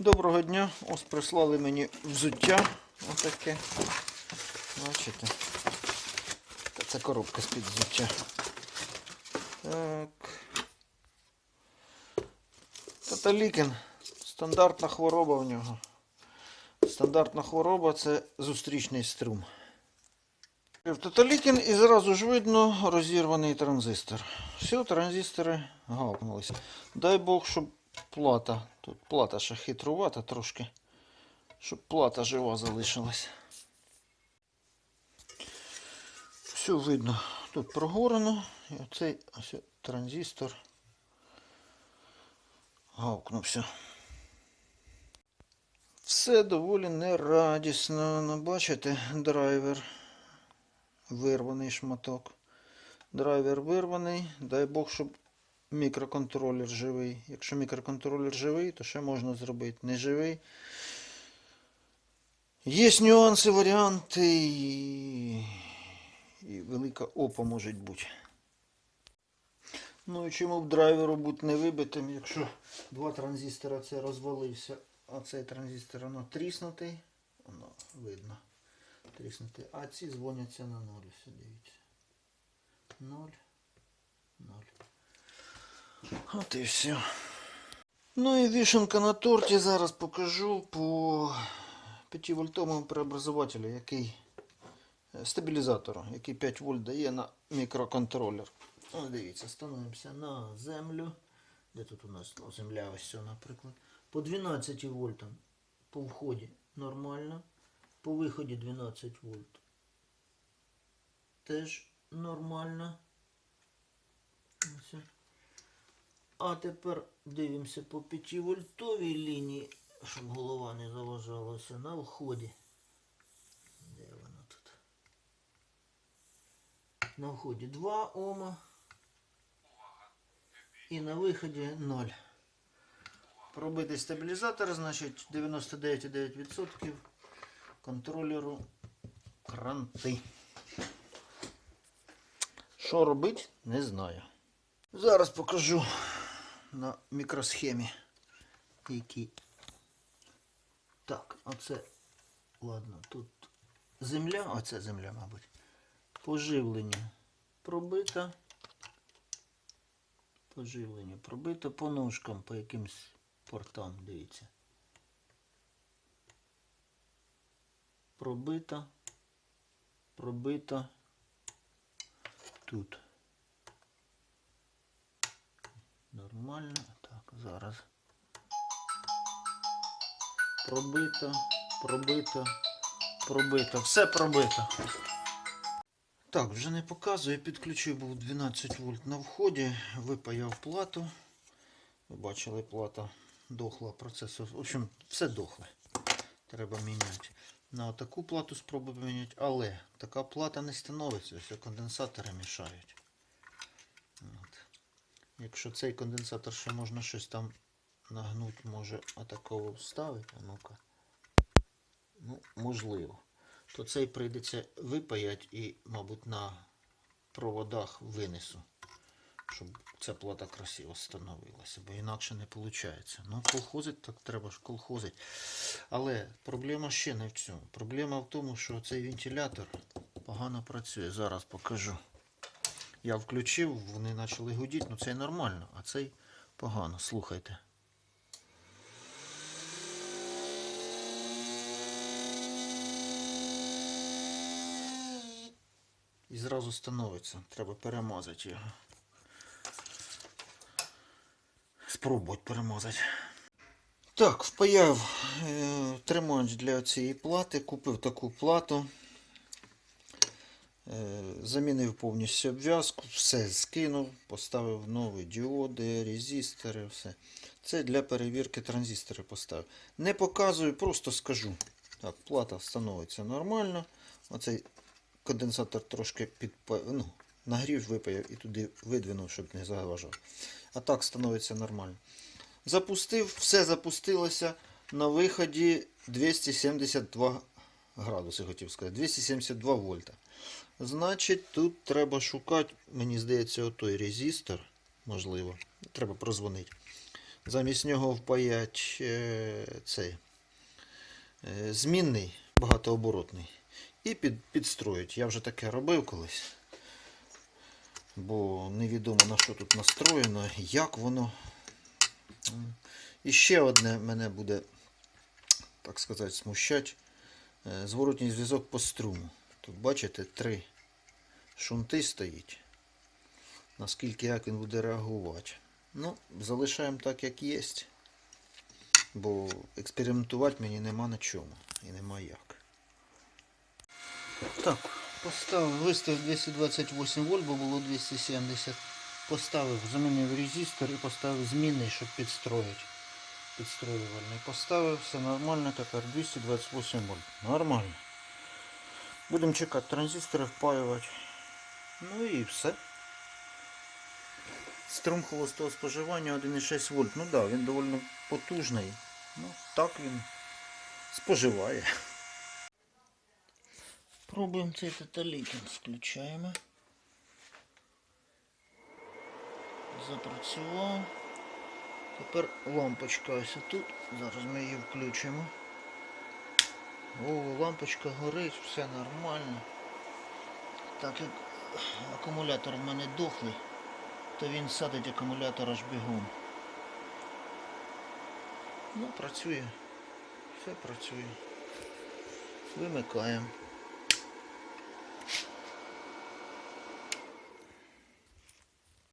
Доброго дня. Ось прислали мені взуття. Отаке. Бачите? Це коробка з-під взуття. Так. Таталікін. Стандартна хвороба в нього. Стандартна хвороба це зустрічний струм. Таталікін і зразу ж видно розірваний транзистор. Все, транзистори гавкнулися. Дай Бог, щоб плата. Тут плата ще хитрувата трошки. Щоб плата жива залишилась. Все видно. Тут прогорено. І оцей ось транзистор гавкнувся. Все доволі нерадісно. Ну, бачите, драйвер. Вирваний шматок. Драйвер вирваний. Дай Бог, щоб мікроконтролер живий. Якщо мікроконтролер живий, то ще можна зробити. Не живий. Є нюанси, варіанти і, велика опа може бути. Ну і чому б драйверу бути не вибитим, якщо два транзистора це розвалився, а цей транзистор воно тріснутий, воно видно. Тріснутий. А ці дзвоняться на ноль. Дивіться. Ноль. Ноль. От і все. Ну і вішенка на торті зараз покажу по 5 вольтовому преобразователю, який е, стабілізатору, який 5 вольт дає на мікроконтролер. Ось дивіться, становимося на землю. Де тут у нас ну, земля ось ця, наприклад. По 12 вольтам по вході нормально. По виході 12 вольт. Теж нормально. Ось. А тепер дивимося по 5 вольтовій лінії, щоб голова не заважалася на вході. Де вона тут? На вході 2 Ома. І на виході 0. Пробити стабілізатор, значить 99,9% контролеру кранти. Що робити, не знаю. Зараз покажу на мікросхемі, які. Так, оце, ладно, тут земля, оце земля, мабуть. Поживлення пробито. Поживлення пробито по ножкам, по якимсь портам, дивіться. Пробито. Пробито. Тут. Нормально. Так, зараз. Пробито, пробито, пробито. Все пробито. Так, вже не показую. Підключив був 12 вольт на вході, випаяв плату. Ви бачили, плата дохла процесор. В общем, все дохле. Треба міняти. На таку плату спробую поміняти, але така плата не становиться, все конденсатори мішають. От. Якщо цей конденсатор ще можна щось там нагнути, може отакого вставити, а ну-ка. Ну, можливо. То цей прийдеться випаять і, мабуть, на проводах винесу, щоб ця плата красиво становилася, бо інакше не виходить. Ну, колхозить так треба ж колхозить. Але проблема ще не в цьому. Проблема в тому, що цей вентилятор погано працює. Зараз покажу. Я включив, вони почали гудіти, ну це нормально, а цей погано. Слухайте. І зразу становиться. Треба перемазати його. Спробувати перемазати. Так, впаяв е, тримач для цієї плати, купив таку плату. Е, Замінив повністю обв'язку, все скинув, поставив нові діоди, резистори, все. Це для перевірки транзистори поставив. Не показую, просто скажу. Так, плата становиться нормально. Оцей конденсатор трошки підпа... ну, нагрів, випаяв і туди видвинув, щоб не заважав. А так становиться нормально. Запустив, все запустилося. На виході 272 градуси, хотів сказати, 272 вольта. Значить, тут треба шукати, мені здається, отой резистор, можливо. Треба прозвонити. замість нього впаять е, цей е, змінний багатооборотний і під, підстроїть. Я вже таке робив колись. Бо невідомо на що тут настроєно, як воно. І ще одне мене буде, так сказати, смущать. Е, Зворотній зв'язок по струму. Тут бачите, три шунти стоїть. Наскільки як він буде реагувати. Ну, залишаємо так, як є. Бо експериментувати мені нема на чому. І нема як. Так, поставив, виставив 228 вольт, бо було 270. Поставив, замінив резистор і поставив змінний, щоб підстроїти. Підстроювальний. Поставив, все нормально, тепер 228 вольт. Нормально. Будемо чекати транзистори, впаювати. Ну і все. Струм холостого споживання 1,6 вольт. Ну да, він доволі потужний. Ну, так він споживає. Пробуємо цей тоталітин. Включаємо. Запрацював. Тепер лампочка ось тут. Зараз ми її включимо. О, лампочка горить, все нормально. Так як акумулятор в мене дохлий, то він садить акумулятор аж бігом. Ну, працює. Все працює. Вимикаємо.